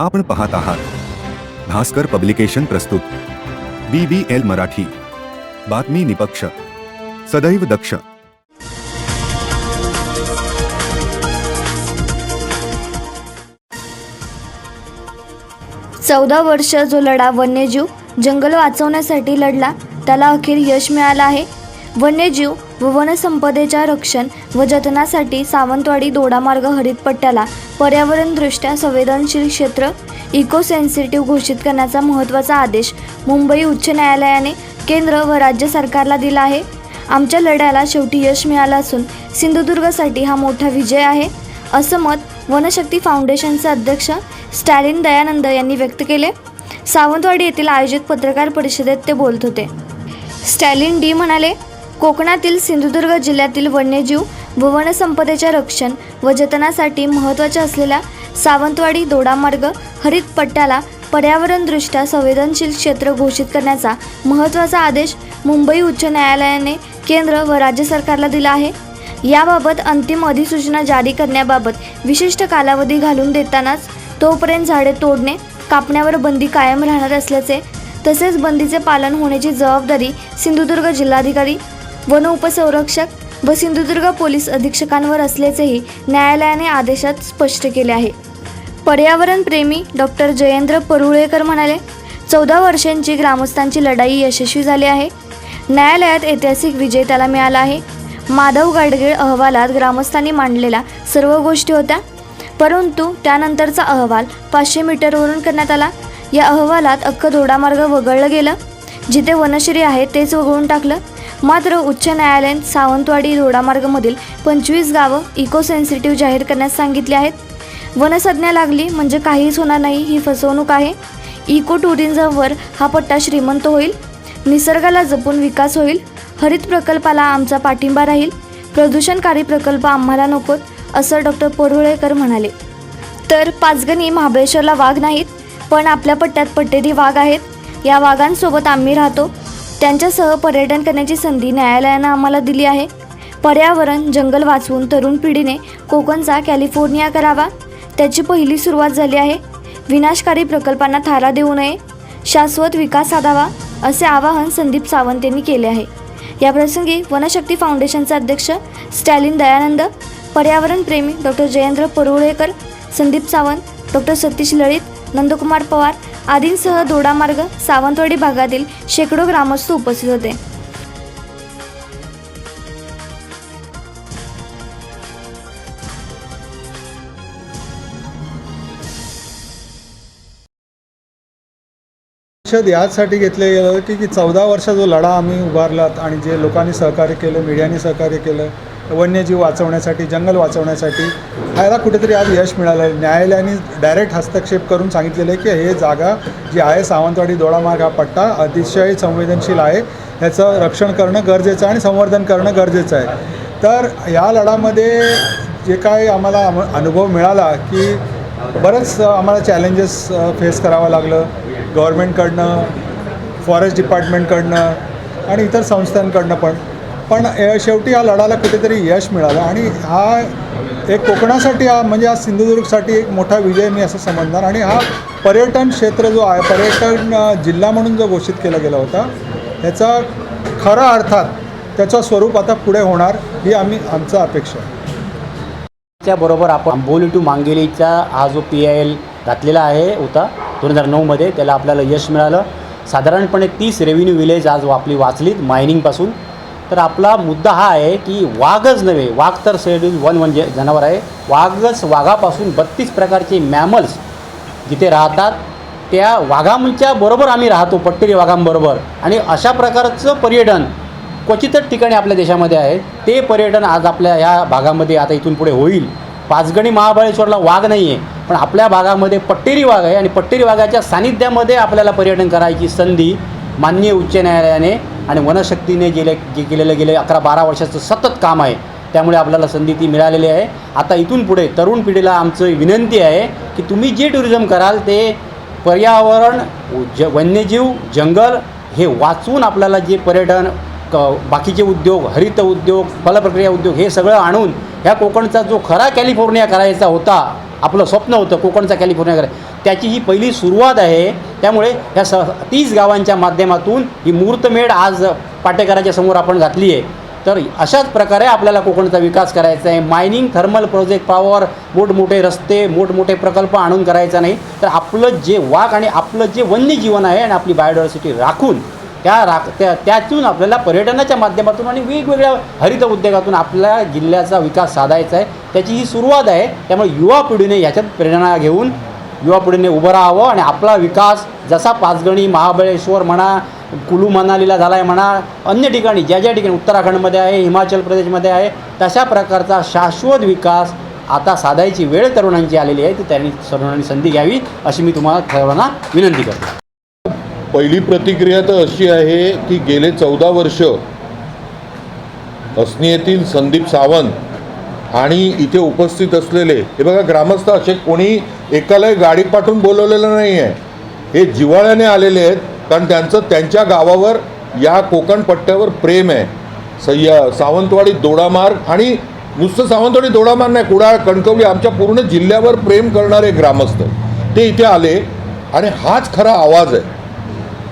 आपण पाहत आहात. भास्कर पब्लिकेशन प्रस्तुत. B B L Marathi. बातमी निपक्ष. सदैव दक्ष. चौदा वर्ष जो लढा वन्यजीव जंगल वाचवण्यासाठी लढला त्याला अखेर यश मिळालं आहे. वन्यजीव व वनसंपदेच्या रक्षण व जतनासाठी सावंतवाडी दोडामार्ग हरित पट्ट्याला पर्यावरणदृष्ट्या संवेदनशील क्षेत्र इको सेन्सिटिव्ह घोषित करण्याचा महत्त्वाचा आदेश मुंबई उच्च न्यायालयाने केंद्र व राज्य सरकारला दिला आहे. आमच्या लढ्याला शेवटी यश मिळालं असून सिंधुदुर्गसाठी हा मोठा विजय आहे असं मत वनशक्ती फाउंडेशनचे अध्यक्ष स्टॅलिन दयानंद यांनी व्यक्त केले. सावंतवाडी येथील आयोजित पत्रकार परिषदेत ते बोलत होते. स्टॅलिन डी म्हणाले कोकणातील सिंधुदुर्ग जिल्ह्यातील वन्यजीव व वनसंपदेच्या रक्षण व जतनासाठी महत्त्वाच्या असलेल्या सावंतवाडी दोडामार्ग हरित पट्ट्याला पर्यावरणदृष्ट्या संवेदनशील क्षेत्र घोषित करण्याचा महत्त्वाचा आदेश मुंबई उच्च न्यायालयाने केंद्र व राज्य सरकारला दिला आहे. याबाबत अंतिम अधिसूचना जारी करण्याबाबत विशिष्ट कालावधी घालून देतानाच तोपर्यंत झाडे तोडणे कापण्यावर बंदी कायम राहणार असल्याचे तसेच बंदीचे पालन होण्याची जबाबदारी सिंधुदुर्ग जिल्हाधिकारी वन उपसंरक्षक व सिंधुदुर्ग पोलीस अधीक्षकांवर असल्याचेही न्यायालयाने आदेशात स्पष्ट केले आहे. पर्यावरणप्रेमी डॉक्टर जयेंद्र परुळेकर म्हणाले चौदा वर्षांची ग्रामस्थांची लढाई यशस्वी झाली आहे. न्यायालयात ऐतिहासिक विजय त्याला मिळाला आहे. माधव गाडगीळ अहवालात ग्रामस्थांनी मांडलेल्या सर्व गोष्टी होत्या. परंतु त्यानंतरचा अहवाल पाचशे मीटरवरून करण्यात आला. या अहवालात अख्खं दोडामार्ग वगळलं गेलं. जिथे वनश्री आहे तेच वगळून टाकलं. मात्र उच्च न्यायालयाने सावंतवाडी रोडामार्गमधील पंचवीस गावं इको सेन्सिटिव्ह जाहीर करण्यास सांगितली आहेत. वनसंज्ञा लागली म्हणजे काहीच होणार नाही ही फसवणूक आहे. इको टुरिझमवर हा पट्टा श्रीमंत होईल. निसर्गाला जपून विकास होईल. हरित प्रकल्पाला आमचा पाठिंबा राहील. प्रदूषणकारी प्रकल्प आम्हाला नकोत असं डॉक्टर परुळेकर म्हणाले. तर पाचगणी महाबळेश्वरला वाघ नाहीत पण आपल्या पट्ट्यात पट्टेरी वाघ आहेत. या वाघांसोबत आम्ही राहतो. त्यांच्यासह पर्यटन करण्याची संधी न्यायालयानं आम्हाला दिली आहे. पर्यावरण जंगल वाचवून तरुण पिढीने कोकणचा कॅलिफोर्निया करावा त्याची पहिली सुरुवात झाली आहे. विनाशकारी प्रकल्पांना थारा देऊ नये शाश्वत विकास साधावा असे आवाहन संदीप सावंत यांनी केले आहे. याप्रसंगी वनशक्ती फाउंडेशनचे अध्यक्ष स्टॅलिन दयानंद पर्यावरणप्रेमी डॉक्टर जयेंद्र परुळेकर संदीप सावंत डॉक्टर सतीश लळित नंदकुमार पवार आदींसह दोडामार्ग सावंतवाडी भागातील शेकडो ग्रामस्थ उपस्थित होते. परिषद याचसाठी घेतलं गेलं की की चौदा वर्ष जो लढा आम्ही उभारलात आणि जे लोकांनी सहकार्य केलं मीडियाने सहकार्य केलं वन्यजीव वाचवण्यासाठी जंगल वाचवण्यासाठी ह्याला कुठेतरी आज यश मिळालं. आहे न्यायालयाने डायरेक्ट हस्तक्षेप करून सांगितलेलं आहे की हे जागा जी आहे सावंतवाडी दोडामार्ग हा पट्टा अतिशय संवेदनशील आहे. ह्याचं रक्षण करणं गरजेचं आहे आणि संवर्धन करणं गरजेचं आहे. तर या लढामध्ये जे काय आम्हाला अनुभव मिळाला की बरंच आम्हाला चॅलेंजेस फेस करावं लागलं. गव्हर्मेंटकडनं फॉरेस्ट डिपार्टमेंटकडनं आणि इतर संस्थांकडनं पण. पण शेवटी या लढाला कुठेतरी यश मिळालं आणि हा एक कोकणासाठी हा म्हणजे हा सिंधुदुर्गसाठी एक मोठा विजय मी असं समजणार. आणि हा पर्यटन क्षेत्र जो आहे पर्यटन जिल्हा म्हणून जो घोषित केला गेला होता ह्याचा खरा अर्थात त्याचं स्वरूप आता पुढे होणार ही आम्ही आमचा अपेक्षा आहे. त्याबरोबर आपण आंबोली टू मांगेलीचा हा जो पी आय एल घातलेला आहे होता दोन हजार नऊमध्ये त्याला आपल्याला यश मिळालं. साधारणपणे तीस रेव्हेन्यू विलेज आज आपली वाचलीत मायनिंगपासून तर आपला मुद्दा हा आहे की वाघच नव्हे वाघ तर शेड्यूल वन म्हणजे जनावर आहे. वाघच वाघापासून बत्तीस प्रकारचे मॅमल्स जिथे राहतात. त्या वाघांच्या बरोबर आम्ही राहतो पट्टेरी वाघांबरोबर. आणि अशा प्रकारचं पर्यटन क्वचितच ठिकाणी आपल्या देशामध्ये आहे. ते पर्यटन आज आपल्या ह्या भागामध्ये आता इथून पुढे होईल. पाचगणी महाबळेश्वरला वाघ नाही आहे पण आपल्या भागामध्ये पट्टेरी वाघ आहे. आणि पट्टेरी वाघाच्या सानिध्यामध्ये आपल्याला पर्यटन करायची संधी माननीय उच्च न्यायालयाने आणि वनशक्तीने गेले जे केलेलं गेले अकरा बारा वर्षाचं सतत काम आहे. त्यामुळे आपल्याला संधी ती मिळालेली आहे. आता इथून पुढे तरुण पिढीला आमचं विनंती आहे की तुम्ही जे टुरिझम कराल ते पर्यावरण ज वन्यजीव जंगल हे वाचून आपल्याला जे पर्यटन क बाकीचे उद्योग हरित उद्योग फलप्रक्रिया उद्योग हे सगळं आणून ह्या कोकणचा जो खरा कॅलिफोर्निया करायचा होता आपलं स्वप्न होतं कोकणचा कॅलिफोर्निया करायचा. त्याची ही पहिली सुरुवात आहे. त्यामुळे ह्या स तीस गावांच्या माध्यमातून ही मूर्तमेढ आज पाटेकराच्या समोर आपण घातली आहे. तर अशाच प्रकारे आपल्याला कोकणचा विकास करायचा आहे. मायनिंग थर्मल प्रोजेक्ट पॉवर मोठमोठे रस्ते मोठमोठे प्रकल्प आणून करायचा नाही. तर आपलं जे वाघ आणि आपलं जे वन्यजीवन आहे आणि आपली बायोडायव्हर्सिटी राखून त्या राख त्या त्यातून आपल्याला पर्यटनाच्या माध्यमातून आणि वेगवेगळ्या हरित उद्योगातून आपल्या जिल्ह्याचा विकास साधायचा आहे. त्याची ही सुरुवात आहे. त्यामुळे युवा पिढीने ह्याच्यात प्रेरणा घेऊन युवापिढीने उभं राहावं आणि आपला विकास जसा पाचगणी महाबळेश्वर म्हणा कुलू मनालीला झाला आहे म्हणा अन्य ठिकाणी ज्या ज्या ठिकाणी उत्तराखंडमध्ये आहे हिमाचल प्रदेशमध्ये आहे तशा प्रकारचा शाश्वत विकास आता साधायची वेळ तरुणांची आलेली आहे ती त्यांनी तरुणांनी संधी घ्यावी अशी मी तुम्हाला सर्वांना विनंती करतो. पहिली प्रतिक्रिया तर अशी आहे की गेले चौदा वर्ष असणी येथील संदीप सावंत आणि इथे उपस्थित असलेले हे बघा ग्रामस्थ असे कोणी एकालाही गाडी पाठवून बोलवलेलं नाही आहे हे जिव्हाळ्याने आलेले आहेत कारण त्यांचं त्यांच्या गावावर या कोकण पट्ट्यावर प्रेम आहे. सह्या सावंतवाडी दोडामार्ग आणि नुसतं सावंतवाडी दोडामार्ग नाही कुडाळ कणकवली आमच्या पूर्ण जिल्ह्यावर प्रेम करणारे ग्रामस्थ ते इथे आले आणि हाच खरा आवाज आहे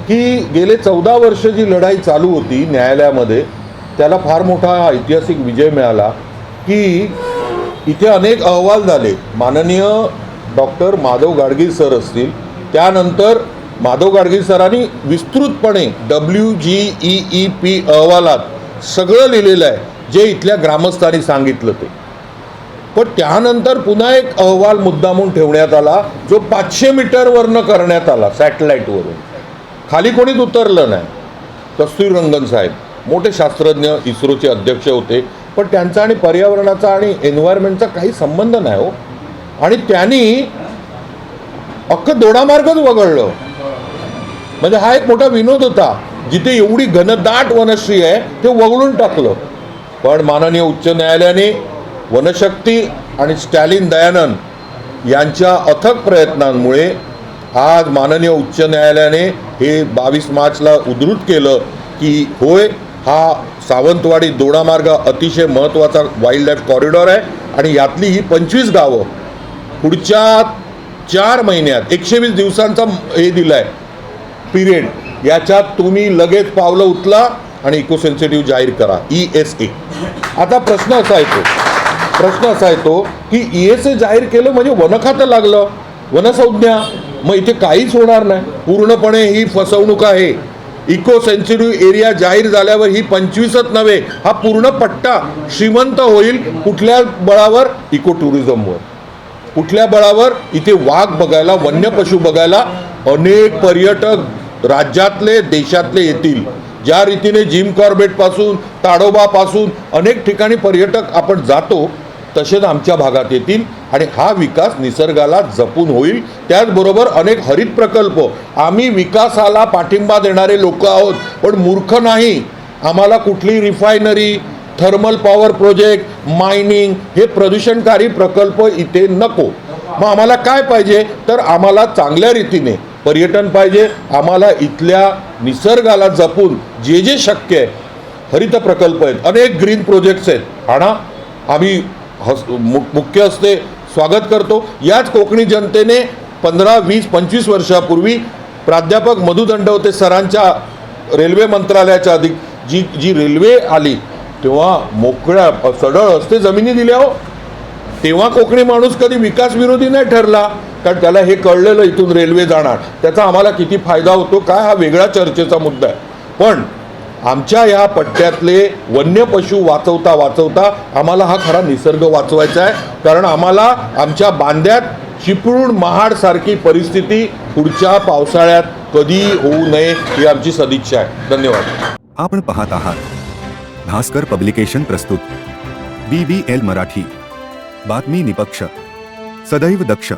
की गेले चौदा वर्ष जी लढाई चालू होती न्यायालयामध्ये त्याला फार मोठा ऐतिहासिक विजय मिळाला. की इथे अनेक अहवाल झाले. माननीय डॉक्टर माधव गाडगीळ सर असतील. त्यानंतर माधव गाडगीळ सरांनी विस्तृतपणे W G E E P अहवालात सगळं लिहिलेलं आहे जे इथल्या ग्रामस्थांनी सांगितलं ते. पण त्यानंतर पुन्हा एक अहवाल मुद्दामून ठेवण्यात आला जो पाचशे मीटरवरनं करण्यात आला सॅटेलाईटवरून. खाली कोणीच उतरलं नाही. कस्तुरीरंगन साहेब मोठे शास्त्रज्ञ इस्रोचे अध्यक्ष होते. पण त्यांचा आणि पर्यावरणाचा आणि एन्व्हायरमेंटचा काही संबंध नाही हो. आणि त्यांनी अख्खं दोडामार्गच वगळलं. म्हणजे हा एक मोठा विनोद होता. जिथे एवढी घनदाट वनश्री आहे ते वगळून टाकलं. पण माननीय उच्च न्यायालयाने वनशक्ती आणि स्टॅलिन दयानंद यांच्या अथक प्रयत्नांमुळे आज माननीय उच्च न्यायालयाने हे बावीस मार्चला उद्धृत केलं की होय हा सावंतवाडी दोडामार्ग अतिशय महत्त्वाचा वाईल्ड लाईफ कॉरिडॉर आहे आणि यातली ही पंचवीस गावं पुढच्या चार महिन्यात एकशे वीस दिवसांचा हे दिला आहे पिरियड याच्यात तुम्ही लगेच पावलं उचला आणि इको सेन्सिटिव्ह जाहीर करा. ई एस ए आता प्रश्न असा येतो प्रश्न असा येतो की ई एस ए जाहीर केलं म्हणजे वनखातं लागलं वनसंज्ञा. मग इथे काहीच होणार नाही. पूर्णपणे ही फसवणूक आहे. इको सेन्सिटिव्ह एरिया जाहीर झाल्यावर ही पंचवीसच नव्हे हा पूर्ण पट्टा श्रीमंत होईल कुठल्या बळावर? इको टुरिझमवर कुठल्या बळावर? इथे वाघ बघायला वन्य पशु बघायला अनेक पर्यटक राज्यातले देशातले येतील. ज्या रीतीने जिम कॉर्बेटपासून ताडोबापासून अनेक ठिकाणी पर्यटक आपण जातो तसेच आमच्या भागात येतील आणि हा विकास निसर्गाला जपून होईल. त्याचबरोबर अनेक हरित प्रकल्प. आम्ही विकासाला पाठिंबा देणारे लोक आहोत. पण मूर्ख नाही. आम्हाला कुठली refinery thermal power project mining हे प्रदूषणकारी प्रकल्प इथे नको. मग आम्हाला काय पाहिजे? तर आम्हाला चांगल्या रीतीने पर्यटन पाहिजे. आम्हाला इथल्या निसर्गाला जपून जे जे शक्य आहे हरित प्रकल्प आहेत अनेक ग्रीन प्रोजेक्ट्स आहेत. आणा आम्ही हस मु मुख्य हस्ते स्वागत करतो. याच कोकणी जनतेने पंधरा वीस पंचवीस वर्षापूर्वी प्राध्यापक मधु दंडवते सरांच्या रेल्वे मंत्रालयाच्या अधिक जी जी रेल्वे आली तेव्हा मोकळ्या सडळ असते जमिनी दिल्या हो. तेव्हा कोकणी माणूस कधी विकास विरोधी नाही ठरला कारण त्याला हे कळलेलं इथून रेल्वे जाणार. त्याचा आम्हाला किती फायदा होतो काय हा वेगळा चर्चेचा मुद्दा आहे. पण आमच्या या पट्ट्यातले वन्य पशु वाचवता वाचवता आम्हाला हा खरा निसर्ग वाचवायचा आहे. कारण आम्हाला आमच्या बांद्यात चिपळूण महाडसारखी परिस्थिती पुढच्या पावसाळ्यात कधी होऊ नये ही आमची सदिच्छा आहे. धन्यवाद. आपण पाहत आहात. भास्कर पब्लिकेशन प्रस्तुत. B B L Marathi. बातमी निपक्ष. सदैव दक्ष.